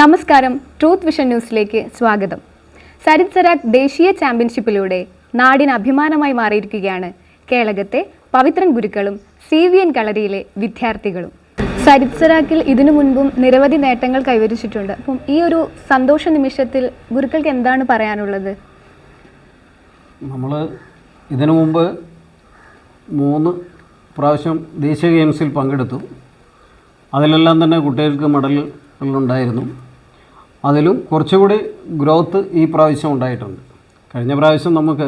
നമസ്കാരം. Truth vision ന്യൂസിലേക്ക് സ്വാഗതം. സരിത് സരാഗ് ദേശീയ ചാമ്പ്യൻഷിപ്പിലൂടെ നാടിന് അഭിമാനമായി മാറിയിരിക്കുകയാണ് കേളകത്തെ പവിത്രൻ ഗുരുക്കളും സി വി എൻ കളരിയിലെ വിദ്യാർത്ഥികളും. സരിത് സരാക്കിൽ ഇതിനു മുൻപും നിരവധി നേട്ടങ്ങൾ കൈവരിച്ചിട്ടുണ്ട്. അപ്പം ഈ ഒരു സന്തോഷ നിമിഷത്തിൽ ഗുരുക്കൾക്ക് എന്താണ് പറയാനുള്ളത്? നമ്മൾ ഇതിനു മുമ്പ് മൂന്ന് പ്രാവശ്യം ദേശീയ ഗെയിംസിൽ പങ്കെടുത്തു. അതിലെല്ലാം തന്നെ കുട്ടികൾക്ക് മെഡലുകളുണ്ടായിരുന്നു അതിലും കുറച്ചുകൂടി ഗ്രോത്ത് ഈ പ്രാവശ്യം ഉണ്ടായിട്ടുണ്ട്. കഴിഞ്ഞ പ്രാവശ്യം നമുക്ക്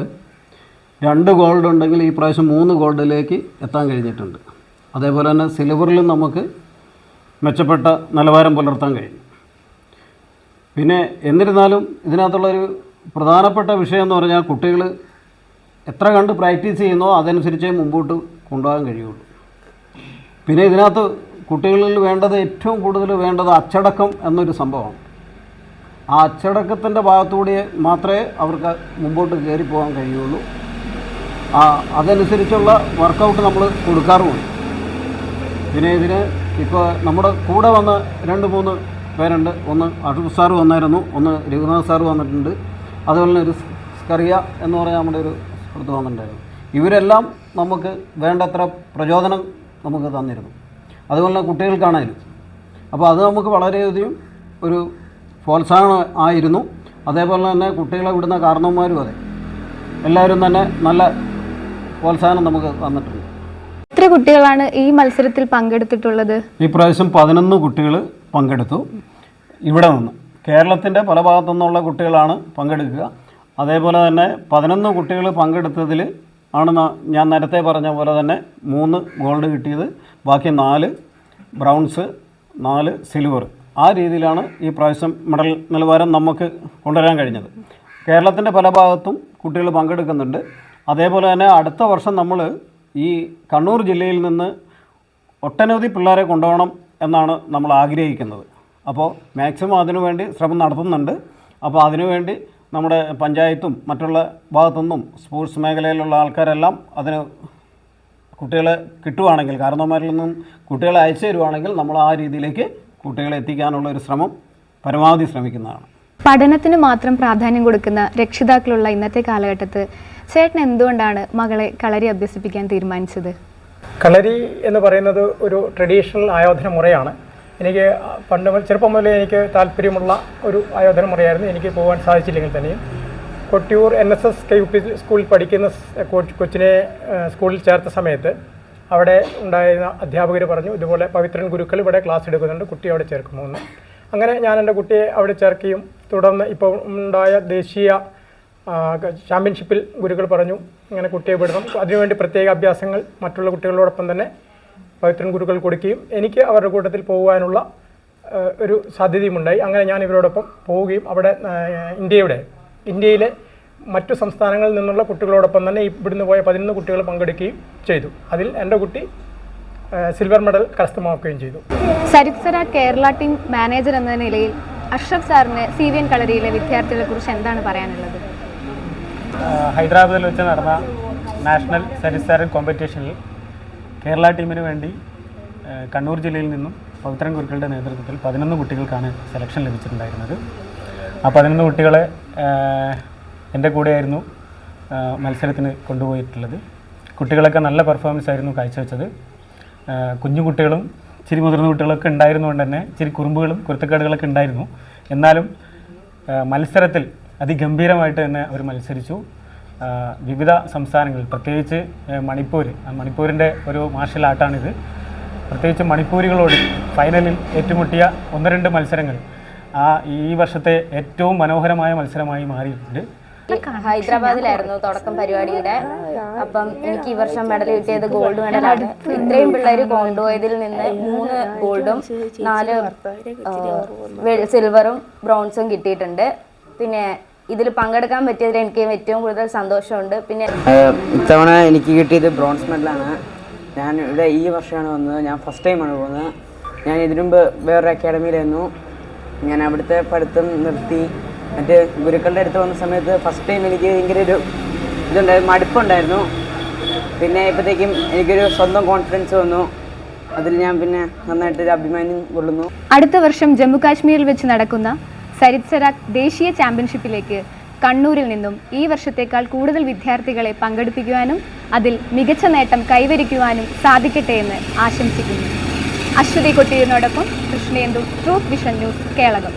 രണ്ട് ഗോൾഡ് ഉണ്ടെങ്കിൽ ഈ പ്രാവശ്യം മൂന്ന് ഗോൾഡിലേക്ക് എത്താൻ കഴിഞ്ഞിട്ടുണ്ട്. അതേപോലെ തന്നെ സിൽവറിലും നമുക്ക് മെച്ചപ്പെട്ട നിലവാരം പുലർത്താൻ കഴിഞ്ഞു. പിന്നെ എന്നിരുന്നാലും ഇതിനകത്തുള്ളൊരു പ്രധാനപ്പെട്ട വിഷയം എന്ന് പറഞ്ഞാൽ കുട്ടികൾ എത്ര കണ്ട് പ്രാക്ടീസ് ചെയ്യുന്നോ അതനുസരിച്ചേ മുമ്പോട്ട് കൊണ്ടുപോകാൻ കഴിയുള്ളൂ. പിന്നെ ഇതിനകത്ത് കുട്ടികളിൽ വേണ്ടത് ഏറ്റവും കൂടുതൽ വേണ്ടത് അച്ചടക്കം എന്നൊരു സംഭവമാണ്. ആ അച്ചടക്കത്തിന്റെ ഭാഗത്തുകൂടി മാത്രമേ അവർക്ക് മുമ്പോട്ട് കയറി പോകാൻ കഴിയുള്ളൂ ആ അതനുസരിച്ചുള്ള വർക്കൗട്ട് നമ്മൾ കൊടുക്കാറുമുണ്ട്. പിന്നെ ഇതിന് ഇപ്പോൾ നമ്മുടെ കൂടെ വന്ന രണ്ട് മൂന്ന് പേരുണ്ട്. ഒന്ന് അഷൂഫ് സാറ് വന്നായിരുന്നു ഒന്ന് രഘുനാഥ് സാർ വന്നിട്ടുണ്ട്. അതുപോലെ തന്നെ ഒരു സ്കറിയ എന്ന് പറഞ്ഞ നമ്മുടെ ഒരു സുഹൃത്ത് വന്നിട്ടുണ്ടായിരുന്നു. ഇവരെല്ലാം നമുക്ക് വേണ്ടത്ര പ്രചോദനം നമുക്ക് തന്നിരുന്നു. അതുപോലെ കുട്ടികൾക്കാണെങ്കിലും കുട്ടികൾക്കാണേലും. അപ്പോൾ അത് നമുക്ക് വളരെയധികം ഒരു പ്രോത്സാഹനം ആയിരുന്നു. അതേപോലെ തന്നെ കുട്ടികളെ വിടുന്ന കാരണവന്മാരും അതെ. എല്ലാവരും തന്നെ നല്ല പ്രോത്സാഹനം നമുക്ക് തന്നിട്ടുണ്ട്. എത്ര കുട്ടികളാണ് ഈ മത്സരത്തിൽ പങ്കെടുത്തിട്ടുള്ളത്? ഈ പ്രാവശ്യം പതിനൊന്ന് കുട്ടികൾ പങ്കെടുത്തു. ഇവിടെ നിന്ന്. കേരളത്തിന്റെ പല ഭാഗത്തു നിന്നുള്ള കുട്ടികളാണ് പങ്കെടുക്കുക. അതേപോലെ തന്നെ പതിനൊന്ന് കുട്ടികൾ പങ്കെടുത്തതിൽ ആണ് ഞാൻ നേരത്തെ പറഞ്ഞ പോലെ തന്നെ മൂന്ന് ഗോൾഡ് കിട്ടിയത്. ബാക്കി നാല് ബ്രൗൺസ് നാല് സിൽവർ ആ രീതിയിലാണ് ഈ പ്രാവശ്യം മെഡൽ നിലവാരം നമുക്ക് കൊണ്ടുവരാൻ കഴിഞ്ഞത്. കേരളത്തിന്റെ പല ഭാഗത്തും കുട്ടികൾ പങ്കെടുക്കുന്നുണ്ട്. അതേപോലെ തന്നെ അടുത്ത വർഷം നമ്മൾ ഈ കണ്ണൂർ ജില്ലയിൽ നിന്ന് ഒട്ടനവധി പിള്ളേരെ കൊണ്ടുപോകണം എന്നാണ് നമ്മൾ ആഗ്രഹിക്കുന്നത്. അപ്പോൾ മാക്സിമം അതിനുവേണ്ടി ശ്രമം നടത്തുന്നുണ്ട്. അപ്പോൾ അതിനുവേണ്ടി നമ്മുടെ പഞ്ചായത്തും മറ്റുള്ള ഭാഗത്തുനിന്നും സ്പോർട്സ് മേഖലയിലുള്ള ആൾക്കാരെല്ലാം അതിന് കുട്ടികളെ കിട്ടുവാണെങ്കിൽ കാരണവന്മാരിൽ നിന്നും കുട്ടികളെ അയച്ചു തരുവാണെങ്കിൽ നമ്മൾ ആ രീതിയിലേക്ക് കുട്ടികളെ എത്തിക്കാനുള്ള ഒരു ശ്രമം പരമാവധി ശ്രമിക്കുന്നതാണ്. പഠനത്തിന് മാത്രം പ്രാധാന്യം കൊടുക്കുന്ന രക്ഷിതാക്കളുള്ള ഇന്നത്തെ കാലഘട്ടത്ത് ചേട്ടൻ എന്തുകൊണ്ടാണ് മകളെ കളരി അഭ്യസിപ്പിക്കാൻ തീരുമാനിച്ചത്? കളരി എന്ന് പറയുന്നത് ഒരു ട്രഡീഷണൽ ആയോധന മുറയാണ്. എനിക്ക് പണ്ട് ചെറുപ്പം മുതലേ എനിക്ക് താല്പര്യമുള്ള ഒരു ആയോധന മുറയായിരുന്നു. എനിക്ക് പോകാൻ സാധിച്ചില്ലെങ്കിൽ തന്നെയും. Kottiyoor N S S K U P സ്കൂളിൽ പഠിക്കുന്ന കൊച്ചിനെ സ്കൂളിൽ ചേർത്ത സമയത്ത് അവിടെ ഉണ്ടായിരുന്ന അധ്യാപകർ പറഞ്ഞു ഇതുപോലെ പവിത്രൻ ഗുരുക്കൾ ഇവിടെ ക്ലാസ് എടുക്കുന്നുണ്ട് കുട്ടി അവിടെ ചേർക്കുമെന്ന് അങ്ങനെ ഞാൻ എന്റെ കുട്ടിയെ അവിടെ ചേർക്കുകയും തുടർന്ന് ഇപ്പോൾ ഉണ്ടായ ദേശീയ ചാമ്പ്യൻഷിപ്പിൽ ഗുരുക്കൾ പറഞ്ഞു ഇങ്ങനെ കുട്ടിയെ വിടണം. അതിനുവേണ്ടി പ്രത്യേക അഭ്യാസങ്ങൾ മറ്റുള്ള കുട്ടികളോടൊപ്പം തന്നെ പവിത്രൻ ഗുരുക്കൾ കൊടുക്കുകയും എനിക്ക് അവരുടെ കൂട്ടത്തിൽ പോകുവാനുള്ള ഒരു സാധ്യതയുമുണ്ടായി. അങ്ങനെ ഞാൻ ഇവരോടൊപ്പം പോവുകയും അവിടെ ഇന്ത്യയുടെ ഇന്ത്യയിലെ മറ്റു സംസ്ഥാനങ്ങളിൽ നിന്നുള്ള കുട്ടികളോടൊപ്പം തന്നെ ഇവിടുന്ന് പോയ പതിനൊന്ന് കുട്ടികൾ പങ്കെടുക്കുകയും ചെയ്തു. അതിൽ എന്റെ കുട്ടി സിൽവർ മെഡൽ കരസ്ഥമാക്കുകയും ചെയ്തു. സരിത്സര കേരള ടീം മാനേജർ എന്ന നിലയിൽ അഷ്റഫ് സാറിന് സി വി എൻ കളരിയിലെ വിദ്യാർത്ഥികളെ കുറിച്ച് എന്താണ് പറയാനുള്ളത്? ഹൈദരാബാദിൽ വെച്ച് നടന്ന നാഷണൽ സരിത്സര കോമ്പറ്റീഷനിൽ കേരള ടീമിന് വേണ്ടി കണ്ണൂർ ജില്ലയിൽ നിന്നും പവിത്രൻ ഗുരുക്കളുടെ നേതൃത്വത്തിൽ പതിനൊന്ന് കുട്ടികൾക്കാണ് സെലക്ഷൻ ലഭിച്ചിട്ടുണ്ടായിരുന്നത്. ആ പതിനൊന്ന് കുട്ടികളെ എന്റെ കൂടെയായിരുന്നു മത്സരത്തിന് കൊണ്ടുപോയിട്ടുള്ളത്. കുട്ടികളൊക്കെ നല്ല പെർഫോമൻസ് ആയിരുന്നു കാഴ്ചവെച്ചത്. കുഞ്ഞു കുട്ടികളും ചിരി മുതിർന്ന കുട്ടികളൊക്കെ ഉണ്ടായിരുന്നുകൊണ്ട് തന്നെ ചിരി കുറുമ്പുകളും കുരുത്തക്കേടുകളൊക്കെ ഉണ്ടായിരുന്നു. എന്നാലും മത്സരത്തിൽ അതിഗംഭീരമായിട്ട് തന്നെ അവർ മത്സരിച്ചു. വിവിധ സംസ്ഥാനങ്ങളിൽ പ്രത്യേകിച്ച് മണിപ്പൂർ മണിപ്പൂരിന്റെ ഒരു മാർഷൽ ആർട്ടാണിത്. പ്രത്യേകിച്ച് മണിപ്പൂരികളോട് ഫൈനലിൽ ഏറ്റുമുട്ടിയ ഒന്ന് രണ്ട് മത്സരങ്ങൾ ആ ഈ വർഷത്തെ ഏറ്റവും മനോഹരമായ മത്സരമായി മാറിയിട്ടുണ്ട്. ഹൈദരാബാദിലായിരുന്നു തുടക്കം പരിപാടിയുടെ. അപ്പം എനിക്ക് ഈ വർഷം മെഡൽ കിട്ടിയത് ഗോൾഡ് മെഡലാണ്. ഇത്രയും പിള്ളേർ കൊണ്ടുപോയതിൽ നിന്ന് മൂന്ന് ഗോൾഡും നാല് സിൽവറും ബ്രോൺസും കിട്ടിയിട്ടുണ്ട്. പിന്നെ ഇതിൽ പങ്കെടുക്കാൻ പറ്റിയതിൽ എനിക്ക് ഏറ്റവും കൂടുതൽ സന്തോഷമുണ്ട്. പിന്നെ ഇത്തവണ എനിക്ക് കിട്ടിയത് ബ്രോൺസ് മെഡലാണ്. ഞാൻ ഇവിടെ ഈ വർഷമാണ് വന്നത്. ഞാൻ ഫസ്റ്റ് ടൈമാണ് പോകുന്നത്. ഞാൻ ഇതിനു മുമ്പ് വേറൊരു അക്കാഡമിയിലായിരുന്നു ഞാൻ അവിടുത്തെ പഠിത്തം നിർത്തി. മറ്റ് ഗുരുക്കളുടെ അടുത്ത് വന്ന സമയത്ത് ഫസ്റ്റ് ടൈം എനിക്ക് ഭയങ്കര ഒരു ഇതുണ്ടായിരുന്നു മടുപ്പുണ്ടായിരുന്നു. പിന്നെ ഇപ്പോഴത്തേക്കും എനിക്കൊരു സ്വന്തം കോൺഫിഡൻസ് വന്നു. അതിൽ ഞാൻ പിന്നെ നന്നായിട്ടൊരു അഭിമാനം കൊള്ളുന്നു. അടുത്ത വർഷം ജമ്മു കാശ്മീരിൽ വെച്ച് നടക്കുന്ന സരിത് സരാഗ് ദേശീയ ചാമ്പ്യൻഷിപ്പിലേക്ക് കണ്ണൂരിൽ നിന്നും ഈ വർഷത്തേക്കാൾ കൂടുതൽ വിദ്യാർത്ഥികളെ പങ്കെടുപ്പിക്കുവാനും അതിൽ മികച്ച നേട്ടം കൈവരിക്കുവാനും സാധിക്കട്ടെ എന്ന് ആശംസിക്കുന്നു. Aswathi കൊട്ടിയൂരിനോടൊപ്പം Krishnendu truth vision news Kelakam.